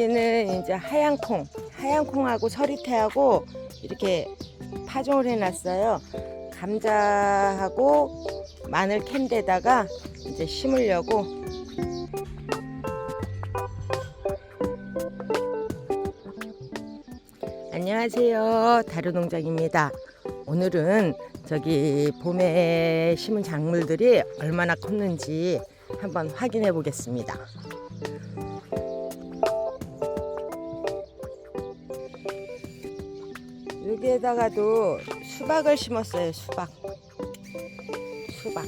여기는 이제 하얀 콩, 하얀 콩하고 서리태하고 이렇게 파종을 해놨어요. 감자하고 마늘 캔 데다가 이제 심으려고. 안녕하세요. 다루농장입니다. 오늘은 저기 봄에 심은 작물들이 얼마나 컸는지 한번 확인해 보겠습니다. 여기에다가도 수박을 심었어요. 수박. 수박.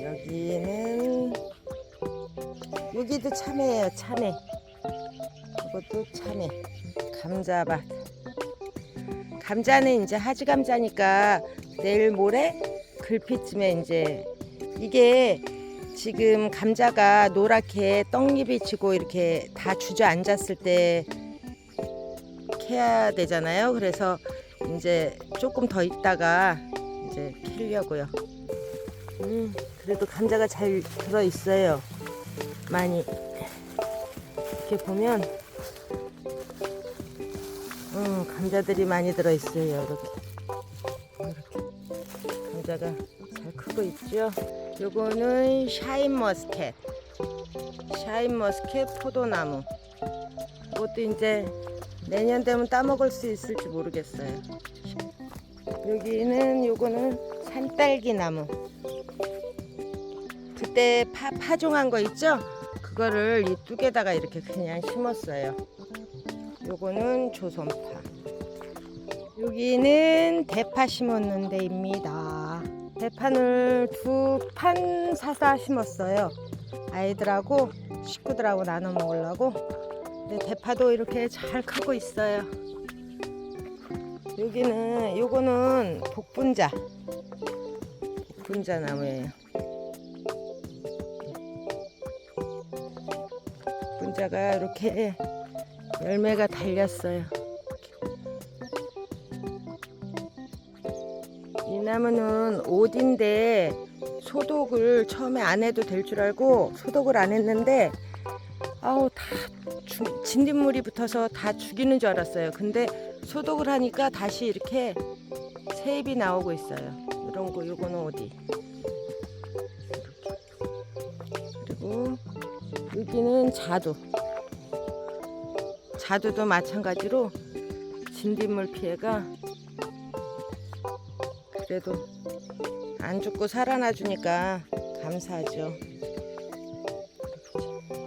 여기는 여기도 참외예요. 참외. 이것도 참외. 감자밭. 감자는 이제 하지 감자니까 내일 모레 글피쯤에 이제 이게 지금 감자가 노랗게 떡잎이 지고 이렇게 다 주저앉았을 때 캐야 되잖아요. 그래서 이제 조금 더 있다가 이제 캐려고요. 음, 그래도 감자가 잘 들어 있어요. 많이 이렇게 보면 음, 감자들이 많이 들어 있어요. 이렇게 이렇게 감자가 잘 크고 있죠. 요거는 샤인 머스켓, 샤인 머스켓 포도나무. 이것도 이제 내년 되면 따먹을 수 있을지 모르겠어요. 여기는 요거는 산딸기 나무. 그때 파, 파종한 거 있죠? 그거를 이 뚝에다가 이렇게 그냥 심었어요. 요거는 조선파. 여기는 대파 심었는 데입니다. 대파를 두 판 사서 심었어요. 아이들하고 식구들하고 나눠 먹으려고. 네, 대파도 이렇게 잘 크고 있어요. 여기는 요거는 복분자. 복분자 나무예요. 복분자가 이렇게 열매가 달렸어요. 이 나무는 옷인데 소독을 처음에 안 해도 될 줄 알고 소독을 안 했는데 아우 다 주- 진딧물이 붙어서 다 죽이는 줄 알았어요. 근데 소독을 하니까 다시 이렇게 새잎이 나오고 있어요. 이런 거 요거는 어디? 그리고 여기는 자두. 자두도 마찬가지로 진딧물 피해가 그래도 안 죽고 살아나 주니까 감사하죠.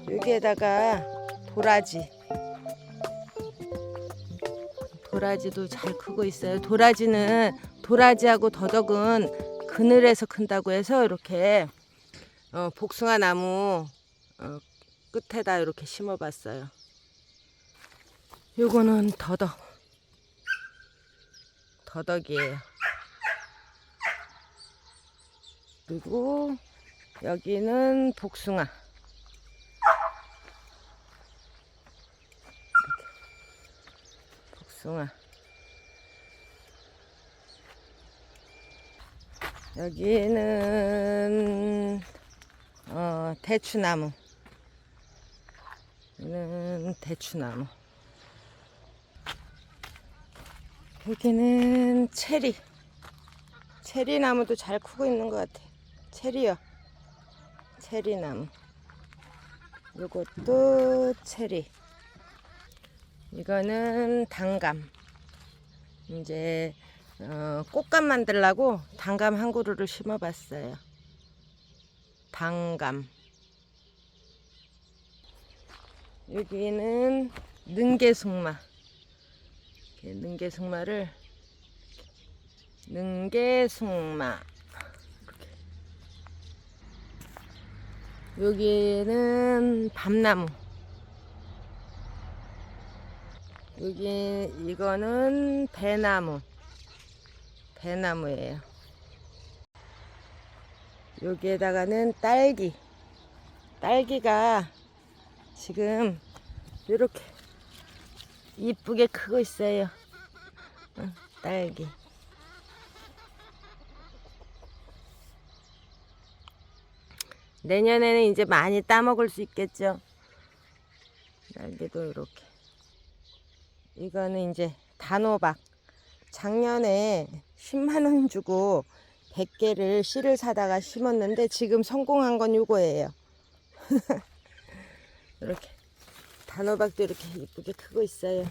여기에다가 도라지. 도라지도 잘 크고 있어요. 도라지는 도라지하고 더덕은 그늘에서 큰다고 해서 이렇게 어, 복숭아 나무 어, 끝에다 이렇게 심어봤어요. 요거는 더덕. 더덕이에요. 그리고 여기는 복숭아. 복숭아. 여기는 어, 대추나무. 여기는 대추나무. 여기는 체리. 체리 나무도 잘 크고 있는 것 같아. 체리요. 체리 나무. 요것도 체리. 이거는 당감. 이제 어, 꽃감 만들라고 당감 한 그루를 심어봤어요. 당감. 여기는 능계숙마. 능계숙마를 능계숙마. 여기는 밤나무 여기 이거는 배나무. 배나무예요. 여기에다가는 딸기. 딸기가 지금 이렇게 이쁘게 크고 있어요. 응, 딸기. 내년에는 이제 많이 따먹을 수 있겠죠? 딸기도 이렇게 이거는 이제 단호박 작년에 10만 원 주고 100개를 씨를 사다가 심었는데 지금 성공한 건 이거예요. 이렇게 단호박도 이렇게 이쁘게 크고 있어요.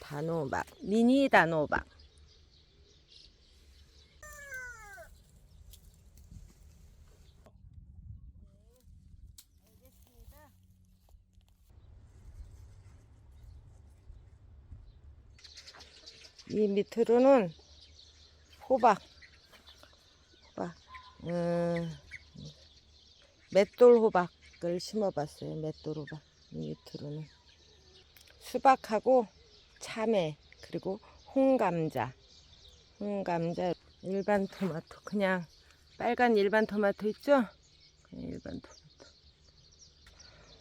단호박, 미니 단호박. 이 밑으로는 호박, 호박, 음, 맷돌 호박을 심어봤어요. 맷돌 호박 이 밑으로는 수박하고 참외 그리고 홍감자, 홍감자 일반 토마토 그냥 빨간 일반 토마토 있죠? 일반 토마토.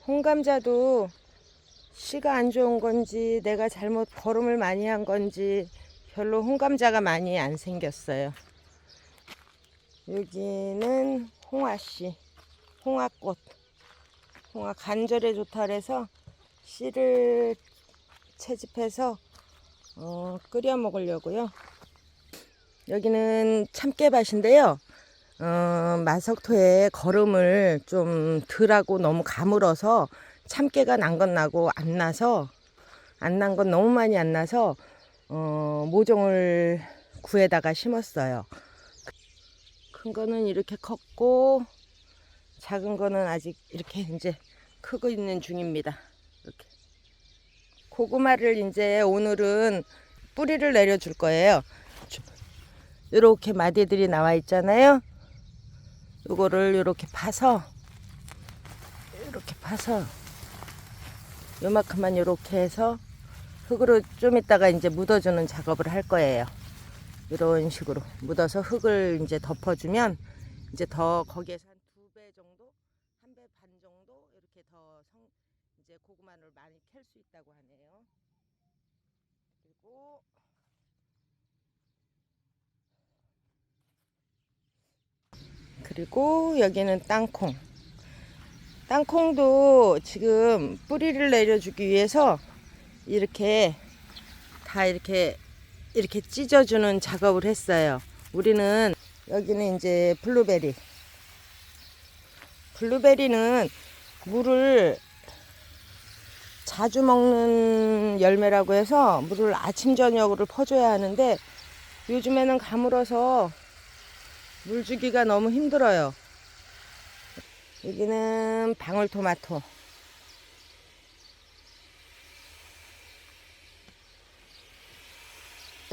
홍감자도 씨가 안 좋은 건지 내가 잘못 거름을 많이 한 건지 별로 홍감자가 많이 안 생겼어요. 여기는 홍화씨, 홍화꽃. 홍화 간절에 좋다 그래서 씨를 채집해서 어, 끓여 먹으려고요. 여기는 참깨밭인데요. 어, 마석토에 거름을 좀 덜하고 너무 가물어서 참깨가 난 건 나고 안 나서 안 난 건 너무 많이 안 나서 어, 모종을 구에다가 심었어요. 큰 거는 이렇게 컸고 작은 거는 아직 이렇게 이제 크고 있는 중입니다. 이렇게 고구마를 이제 오늘은 뿌리를 내려줄 거예요. 이렇게 마디들이 나와 있잖아요. 요거를 이렇게 파서 이렇게 파서 요만큼만 이렇게 해서 흙으로 좀 이따가 이제 묻어주는 작업을 할 거예요. 이런 식으로 묻어서 흙을 이제 덮어주면 이제 더 거기에서 한 두 배 정도, 한 배 반 정도 이렇게 더 성, 이제 고구마를 많이 캘 수 있다고 하네요. 그리고 그리고 여기는 땅콩. 땅콩도 지금 뿌리를 내려주기 위해서 이렇게 다 이렇게 이렇게 찢어주는 작업을 했어요. 우리는 여기는 이제 블루베리. 블루베리는 물을 자주 먹는 열매라고 해서 물을 아침 저녁으로 퍼줘야 하는데 요즘에는 가물어서 물 주기가 너무 힘들어요. 여기는 방울토마토.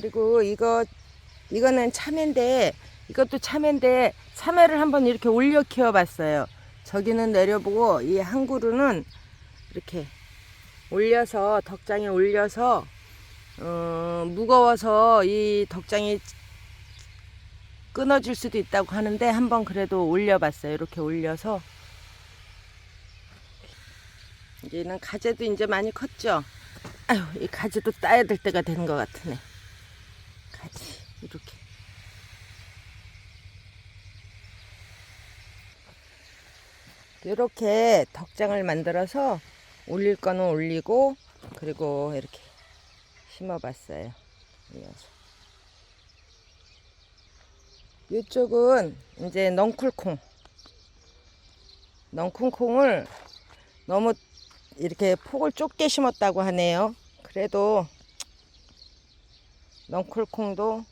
그리고 이거 이거는 참외인데 이것도 참외인데 참외를 한번 이렇게 올려 키워봤어요. 저기는 내려보고 이 한 그루는 이렇게 올려서 덕장에 올려서 어, 무거워서 이 덕장이 끊어질 수도 있다고 하는데 한번 그래도 올려봤어요. 이렇게 올려서 이제는 가재도 이제 많이 컸죠. 아유 이 가재도 따야 될 때가 된것 같으네. 가지 이렇게. 이렇게 덕장을 만들어서 올릴 거는 올리고 그리고 이렇게 심어봤어요. 이어서. 이쪽은 이제 넝쿨콩. 넝쿨콩을 너무 이렇게 폭을 좁게 심었다고 하네요. 그래도 넝쿨콩도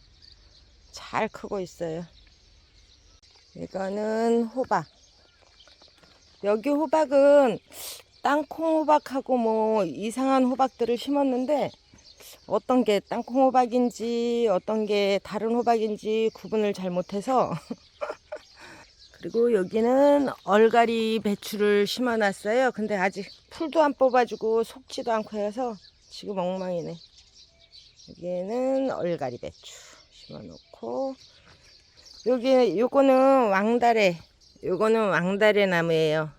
잘 크고 있어요. 이거는 호박. 여기 호박은 땅콩 호박하고 뭐 이상한 호박들을 심었는데 어떤 게 땅콩 호박인지 어떤 게 다른 호박인지 구분을 잘 못해서 그리고 여기는 얼갈이 배추를 심어놨어요. 근데 아직 풀도 안 뽑아주고 속지도 않고 해서 지금 엉망이네. 여기는 얼갈이 배추 심어놓고 여기 요거는 왕다래 요거는 왕다래 나무예요.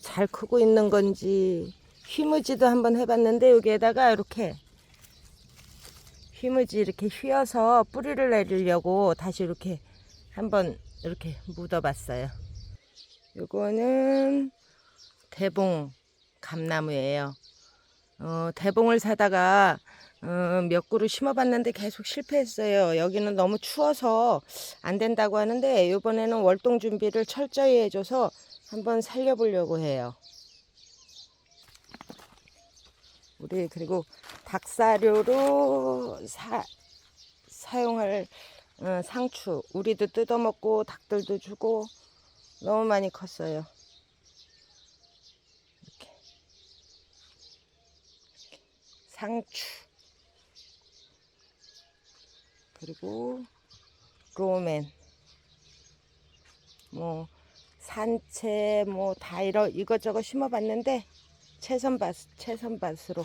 잘 크고 있는 건지 휘무지도 한번 해봤는데 여기에다가 이렇게 휘무지 이렇게 휘어서 뿌리를 내리려고 다시 이렇게 한번 이렇게 묻어봤어요. 요거는 대봉 감나무예요. 어, 대봉을 사다가 어, 몇 그루 심어봤는데 계속 실패했어요. 여기는 너무 추워서 안 된다고 하는데 이번에는 월동 준비를 철저히 해줘서 한번 살려보려고 해요. 우리 그리고 닭사료로 사, 사용할 어, 상추 우리도 뜯어먹고 닭들도 주고 너무 많이 컸어요. 이렇게 상추 그리고 로맨 뭐 산채 뭐 다 이러 이것저것 심어봤는데 채선밭 채선밭으로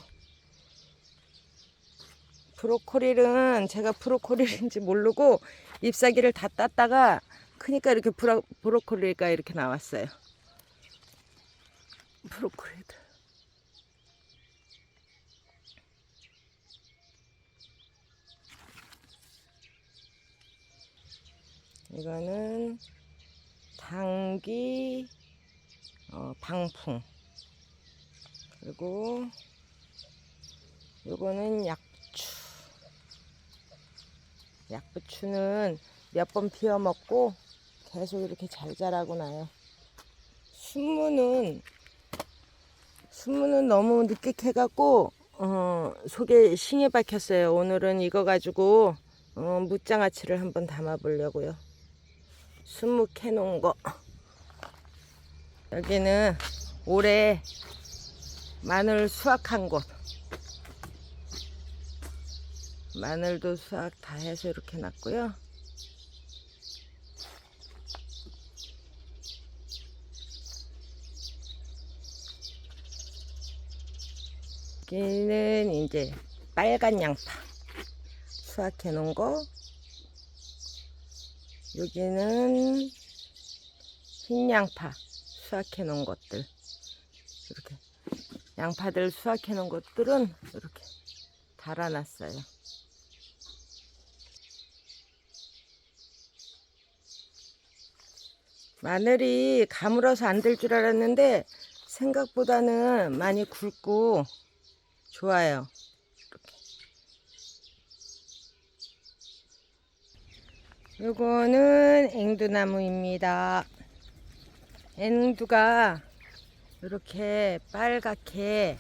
브로콜리는 제가 브로콜리인지 모르고 잎사귀를 다 땄다가 크니까 이렇게 브로, 브로콜리가 이렇게 나왔어요. 브로콜리들. 이거는 당귀 어, 방풍. 그리고 요거는 약추. 약부추는 몇 번 피워 먹고 계속 이렇게 잘 자라고 나요. 순무는 순무는 너무 늦게 캐갖고 어, 속에 신이 박혔어요. 오늘은 이거 가지고 어, 무장아찌를 한번 담아 보려고요 순무 캐놓은 거. 여기는 올해 마늘 수확한 곳. 마늘도 수확 다 해서 이렇게 놨고요. 여기는 이제 빨간 양파 수확해 놓은 거 여기는 흰 양파 수확해 놓은 것들 이렇게 양파들 수확해 놓은 것들은 이렇게 달아놨어요. 마늘이 가물어서 안 될 줄 알았는데 생각보다는 많이 굵고 좋아요. 요거는 앵두나무입니다. 앵두가 이렇게 빨갛게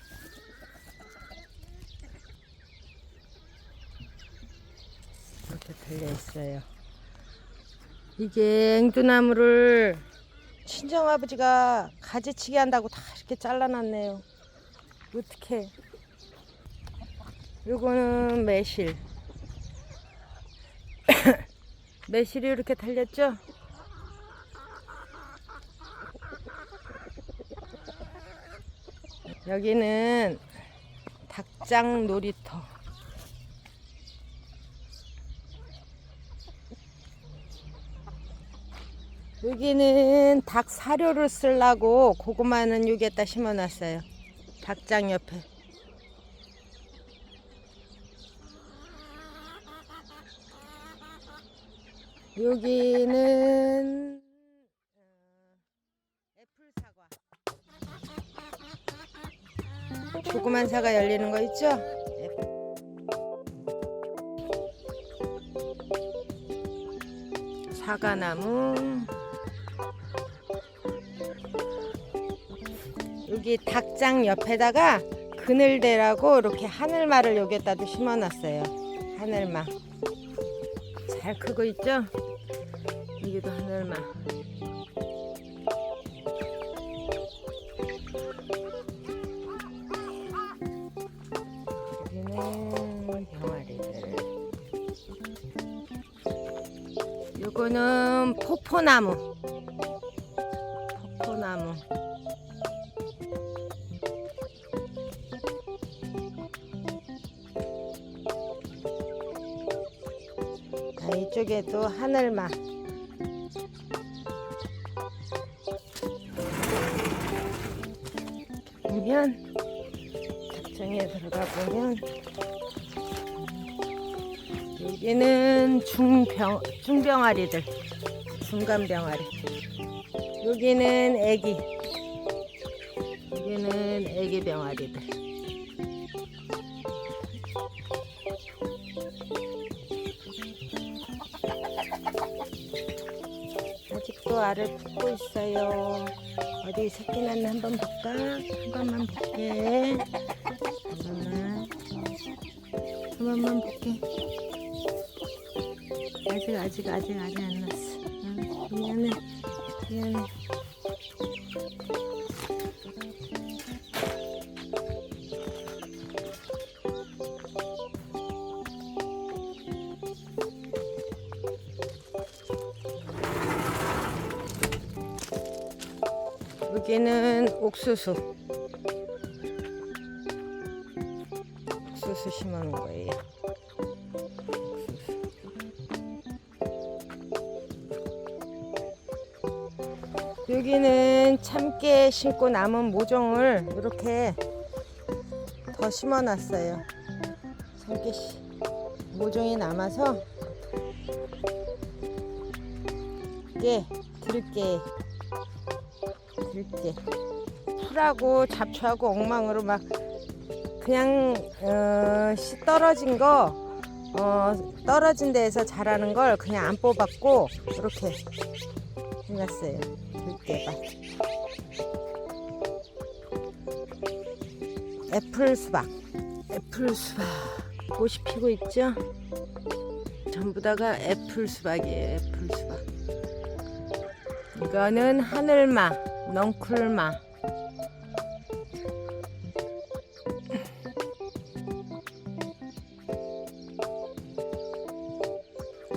이렇게 달려 있어요. 이게 앵두나무를 친정 아버지가 가지치기 한다고 다 이렇게 잘라놨네요. 어떻게? 요거는 매실. 매실이 이렇게 달렸죠? 여기는 닭장 놀이터. 여기는 닭 사료를 쓰려고 고구마는 여기에다 심어놨어요. 닭장 옆에. 여기는 어, 애플 사과. 조그만 사과 열리는 거 있죠? 사과나무. 여기 닭장 옆에다가 그늘대라고 이렇게 하늘말을 여기에다도 심어놨어요. 하늘말. 잘 크고 있죠? 이기도 하늘만 여기는 병아리들. 요거는 포포나무. 아, 이쪽에도 하늘마. 보면 닭장에 들어가 보면 여기는 중병 중병아리들 중간 병아리 여기는 애기 여기는 애기 병아리들 아직도 알을 품고 있어요. 어디 새끼 났나 한번 볼까? 한 번만 볼게. 한 번만 한 번만 볼게. 아직 아직 아직 아직 안 났어. 응, 미안해. 미안해. 여기는 옥수수. 옥수수 심어놓은 거예요. 여기는 참깨 심고 남은 모종을 이렇게 더 심어놨어요. 참깨 씨 모종이 남아서 깨 들깨 들깨 풀하고 잡초하고 엉망으로 막 그냥 어, 씨 떨어진 거 어, 떨어진 데에서 자라는 걸 그냥 안 뽑았고 이렇게 해놨어요. 들깨밭. 애플 수박. 애플 수박. 꽃이 피고 있죠? 전부 다가 애플 수박이에요. 애플 수박. 이거는 하늘마, 넝쿨마.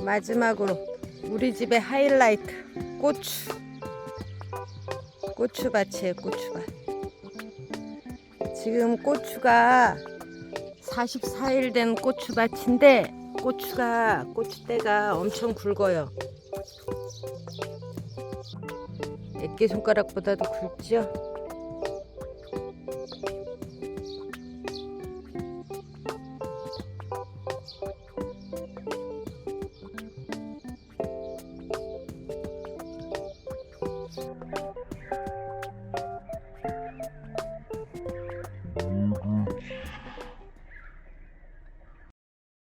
마지막으로 우리 집의 하이라이트 고추. 고추밭이에요 고추밭. 지금 고추가 44일 된 고추밭인데 고추가 고추대가 엄청 굵어요 애기 손가락보다도 굵죠